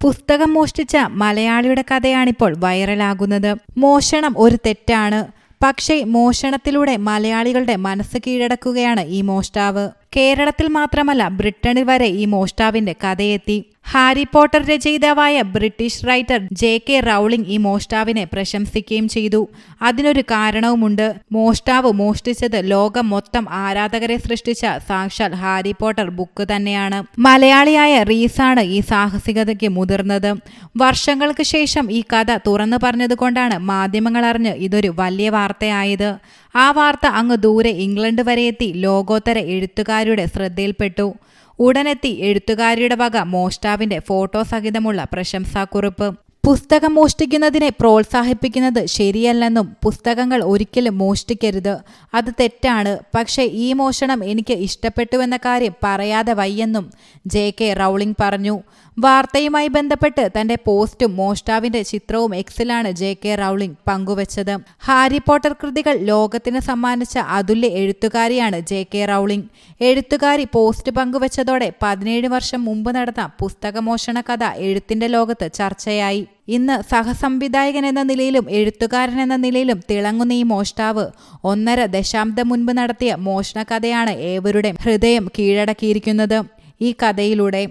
പുസ്തകം മോഷ്ടിച്ച മലയാളിയുടെ കഥയാണിപ്പോൾ വൈറലാകുന്നത്. മോഷണം ഒരു തെറ്റാണ്. പക്ഷേ മോഷണത്തിലൂടെ മലയാളികളുടെ മനസ്സ് കീഴടക്കുകയാണ് ഈ മോഷ്ടാവ്. കേരളത്തിൽ മാത്രമല്ല ബ്രിട്ടനിൽ വരെ ഈ മോഷ്ടാവിന്റെ കഥയെത്തി. Harry Potter രചയിതാവായ British writer J K Rowling ഈ മോഷ്ടാവിനെ പ്രശംസിക്കുകയും ചെയ്തു. അതിനൊരു കാരണവുമുണ്ട്. മോഷ്ടാവ് മോഷ്ടിച്ചത് ലോകം മൊത്തം ആരാധകരെ സൃഷ്ടിച്ച സാക്ഷാൽ ഹാരി പോട്ടർ ബുക്ക് തന്നെയാണ്. മലയാളിയായ റീസാണ് ഈ സാഹസികതയ്ക്ക് മുതിർന്നത്. വർഷങ്ങൾക്ക് ശേഷം ഈ കഥ തുറന്നു പറഞ്ഞതുകൊണ്ടാണ് മാധ്യമങ്ങൾ അറിഞ്ഞ് ഇതൊരു വലിയ വാർത്തയായത്. ആ വാർത്ത അങ്ങ് ദൂരെ ഇംഗ്ലണ്ട് വരെ എത്തി ലോകോത്തര എഴുത്തുകാരുടെ ശ്രദ്ധയിൽപ്പെട്ടു. ഉടനെത്തി എഴുത്തുകാരിയുടെ വക മോഷ്ടാവിന്റെ ഫോട്ടോ സഹിതമുള്ള പ്രശംസാക്കുറിപ്പ്. പുസ്തകം മോഷ്ടിക്കുന്നതിനെ പ്രോത്സാഹിപ്പിക്കുന്നത് ശരിയല്ലെന്നും പുസ്തകങ്ങൾ ഒരിക്കലും മോഷ്ടിക്കരുത്. അത് തെറ്റാണ്. പക്ഷേ ഈ മോഷണം എനിക്ക് ഇഷ്ടപ്പെട്ടുവെന്ന കാര്യം പറയാതെ വയ്യെന്നും ജെ കെ റൗളിംഗ് പറഞ്ഞു. വാർത്തയുമായി ബന്ധപ്പെട്ട് തന്റെ പോസ്റ്റും മോഷ്ടാവിന്റെ ചിത്രവും എക്സിലാണ് ജെ കെ റൗളിംഗ് പങ്കുവച്ചത്. ഹാരി പോട്ടർ കൃതികൾ ലോകത്തിന് സമ്മാനിച്ച അതുല്യ എഴുത്തുകാരിയാണ് ജെ കെ റൗളിംഗ്. എഴുത്തുകാരി പോസ്റ്റ് പങ്കുവച്ചതോടെ പതിനേഴ് വർഷം മുമ്പ് നടന്ന പുസ്തകമോഷണ കഥ എഴുത്തിന്റെ ലോകത്ത് ചർച്ചയായി. ഇന്ന് സഹസംവിധായകൻ എന്ന നിലയിലും എഴുത്തുകാരൻ എന്ന നിലയിലും തിളങ്ങുന്ന ഈ മോഷ്ടാവ് ഒന്നര ദശാബ്ദം മുൻപ് നടത്തിയ മോഷണ കഥയാണ് ഏവരുടെയും ഹൃദയം കീഴടക്കിയിരിക്കുന്നത്. ഈ കഥയിലൂടെ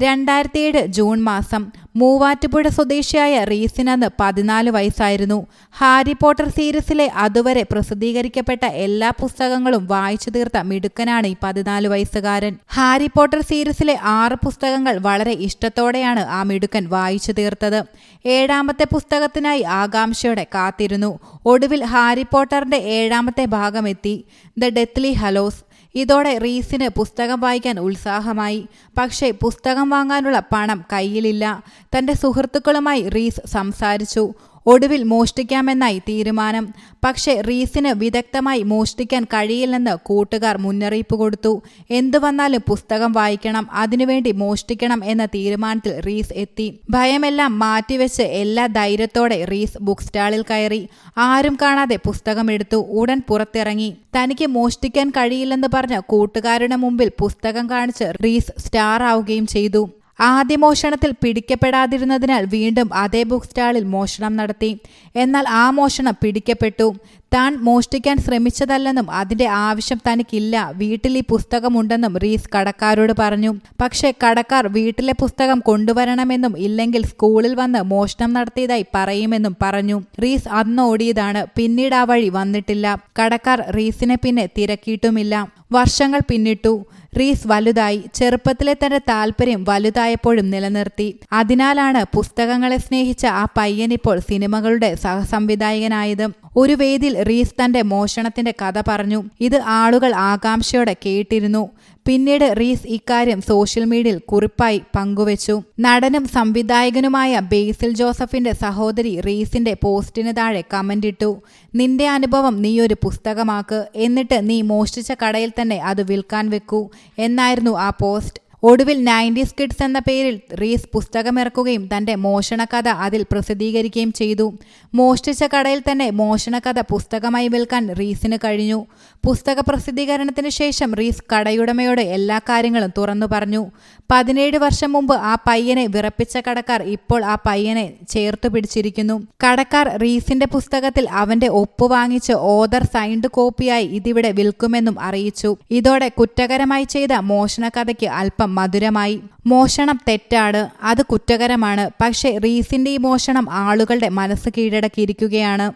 രണ്ടായിരത്തി ഏഴ് ജൂൺ മാസം മൂവാറ്റുപുഴ സ്വദേശിയായ റീസിനന്ന് പതിനാല് വയസ്സായിരുന്നു. ഹാരി പോട്ടർ സീരീസിലെ അതുവരെ പ്രസിദ്ധീകരിക്കപ്പെട്ട എല്ലാ പുസ്തകങ്ങളും വായിച്ചു തീർത്ത മിടുക്കനാണ് ഈ പതിനാല് വയസ്സുകാരൻ. ഹാരി പോട്ടർ സീരീസിലെ ആറ് പുസ്തകങ്ങൾ വളരെ ഇഷ്ടത്തോടെയാണ് ആ മിടുക്കൻ വായിച്ചു തീർത്തത്. ഏഴാമത്തെ പുസ്തകത്തിനായി ആകാംക്ഷയോടെ കാത്തിരുന്നു. ഒടുവിൽ ഹാരി പോട്ടറിന്റെ ഏഴാമത്തെ ഭാഗമെത്തി. ദ ഡെത്ത്ലി ഹലോസ് ഇതോടെ റീസിന് പുസ്തകം വായിക്കാൻ ഉത്സാഹമായി. പക്ഷേ പുസ്തകം വാങ്ങാനുള്ള പണം കയ്യിലില്ല. തന്റെ സുഹൃത്തുക്കളുമായി റീസ് സംസാരിച്ചു. ഒടുവിൽ മോഷ്ടിക്കാമെന്നായി തീരുമാനം. പക്ഷേ റീസിന് വിദഗ്ധമായി മോഷ്ടിക്കാൻ കഴിയില്ലെന്ന് കൂട്ടുകാർ മുന്നറിയിപ്പ് കൊടുത്തു. എന്തു വന്നാലും പുസ്തകം വായിക്കണം അതിനുവേണ്ടി മോഷ്ടിക്കണം എന്ന തീരുമാനത്തിൽ റീസ് എത്തി. ഭയമെല്ലാം മാറ്റിവെച്ച് എല്ലാ ധൈര്യത്തോടെ റീസ് ബുക്ക് സ്റ്റാളിൽ കയറി. ആരും കാണാതെ പുസ്തകം എടുത്തു ഉടൻ പുറത്തിറങ്ങി. തനിക്ക് മോഷ്ടിക്കാൻ കഴിയില്ലെന്ന് പറഞ്ഞ കൂട്ടുകാരുടെ മുമ്പിൽ പുസ്തകം കാണിച്ച് റീസ് സ്റ്റാർ ആവുകയും ചെയ്തു. ആദ്യ മോഷണത്തിൽ പിടിക്കപ്പെടാതിരുന്നതിനാൽ വീണ്ടും അതേ ബുക്ക് സ്റ്റാളിൽ മോഷണം നടത്തി. എന്നാൽ ആ മോഷണം പിടിക്കപ്പെട്ടു. താൻ മോഷ്ടിക്കാൻ ശ്രമിച്ചതല്ലെന്നും അതിന്റെ ആവശ്യം തനിക്കില്ല. വീട്ടിൽ ഈ പുസ്തകമുണ്ടെന്നും റീസ് കടക്കാരോട് പറഞ്ഞു. പക്ഷേ കടക്കാർ വീട്ടിലെ പുസ്തകം കൊണ്ടുവരണമെന്നും ഇല്ലെങ്കിൽ സ്കൂളിൽ വന്ന് മോഷണം നടത്തിയതായി പറയുമെന്നും പറഞ്ഞു. റീസ് അന്ന് ഓടിയതാണ്. പിന്നീട് ആ വഴി വന്നിട്ടില്ല. കടക്കാർ റീസിനെ പിന്നെ തിരക്കിയിട്ടുമില്ല. വർഷങ്ങൾ പിന്നിട്ടു. റീസ് വലുതായി. ചെറുപ്പത്തിലെ തന്റെ താല്പര്യം വലുതായപ്പോഴും നിലനിർത്തി. അതിനാലാണ് പുസ്തകങ്ങളെ സ്നേഹിച്ച ആ പയ്യനിപ്പോൾ സിനിമകളുടെ സഹസംവിധായകനായത്. ഒരു വേദിയിൽ റീസ് തന്റെ മോഷണത്തിന്റെ കഥ പറഞ്ഞു. ഇത് ആളുകൾ ആകാംക്ഷയോടെ കേട്ടിരുന്നു. പിന്നീട് റീസ് ഇക്കാര്യം സോഷ്യൽ മീഡിയയിൽ കുറിപ്പായി പങ്കുവച്ചു. നടനും സംവിധായകനുമായ ബേസിൽ ജോസഫിന്റെ സഹോദരി റീസിന്റെ പോസ്റ്റിന് താഴെ കമന്റിട്ടു നിന്റെ അനുഭവം നീ ഒരു പുസ്തകമാക്ക്. എന്നിട്ട് നീ മോഷ്ടിച്ച കടയിൽ തന്നെ അത് വിൽക്കാൻ വെക്കൂ എന്നായിരുന്നു ആ പോസ്റ്റ്. ഒടുവിൽ നയന്റീസ് കിഡ്സ് എന്ന പേരിൽ റീസ് പുസ്തകമിറക്കുകയും തന്റെ മോഷണകഥ അതിൽ പ്രസിദ്ധീകരിക്കുകയും ചെയ്തു. മോഷ്ടിച്ച കടയിൽ തന്നെ മോഷണകഥ പുസ്തകമായി വിൽക്കാൻ റീസിന് കഴിഞ്ഞു. പുസ്തക പ്രസിദ്ധീകരണത്തിന് ശേഷം റീസ് കടയുടമയോട് എല്ലാ കാര്യങ്ങളും തുറന്നു പറഞ്ഞു. പതിനേഴ് വർഷം മുമ്പ് ആ പയ്യനെ വിറപ്പിച്ച കടക്കാർ ഇപ്പോൾ ആ പയ്യനെ ചേർത്തു പിടിച്ചിരിക്കുന്നു. കടക്കാർ റീസിന്റെ പുസ്തകത്തിൽ അവന്റെ ഒപ്പ് വാങ്ങിച്ച് ഓദർ സൈൻഡ് കോപ്പിയായി ഇതിവിടെ വിൽക്കുമെന്നും അറിയിച്ചു. ഇതോടെ കുറ്റകരമായി ചെയ്ത മോഷണ കഥയ്ക്ക് അല്പം മധുരമായി. മോഷണം തെറ്റാണ് അത് കുറ്റകരമാണ് പക്ഷേ റീസിന്റെ ഈ മോഷണം ആളുകളുടെ മനസ്സ് കീഴടക്കിയിരിക്കുകയാണ്.